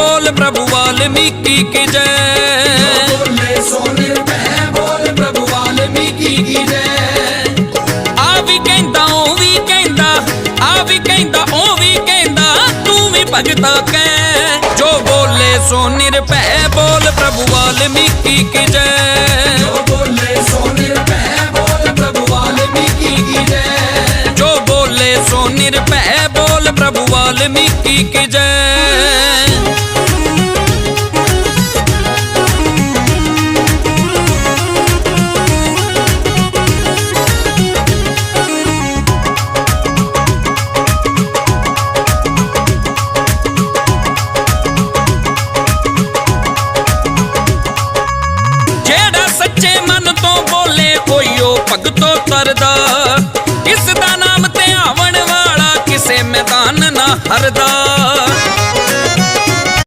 ਬੋਲ ਪ੍ਰਭੂ ਵਾਲਮੀਕੀ ਕੀ ਜੈ। ਪ੍ਰਭੂ ਵਾਲਮੀਕੀ ਆ ਵੀ ਕਹਿੰਦਾ, ਉਹ ਵੀ ਕਹਿੰਦਾ, ਆ ਵੀ ਕਹਿੰਦਾ, ਉਹ ਵੀ ਕਹਿੰਦਾ, ਤੂੰ ਵੀ ਭਗਤਾ ਕੈ ਜੋ ਬੋਲੇ ਸੋ ਨਿਰਭੈ ਬੋਲ ਪ੍ਰਭੂ ਵਾਲਮੀਕੀ ਕੀ ਜੈ ਜੋ ਬੋਲੇ ਸੋ ਨਿਰਭੈ, ਬੋਲ ਪ੍ਰਭੂ ਵਾਲਮੀਕੀ ਕੀ ਜੈ। ਜੋ ਬੋਲੇ ਸੋ ਨਿਰਭੈ, ਬੋਲ ਪ੍ਰਭੂ ਵਾਲਮੀਕੀ ਕੀ ਜੈ। ਸੱਚੇ ਮਨ ਤੋਂ ਬੋਲੇ ਕੋਈ ਉਹ ਭਗਤੋ ਤਰਦਾ। ਇਸ ਦਾ ਨਾਮ ਧਿਆਵਣ ਵਾਲਾ ਕਿਸੇ ਮੈਦਾਨ ਨਾ ਹਰਦਾ।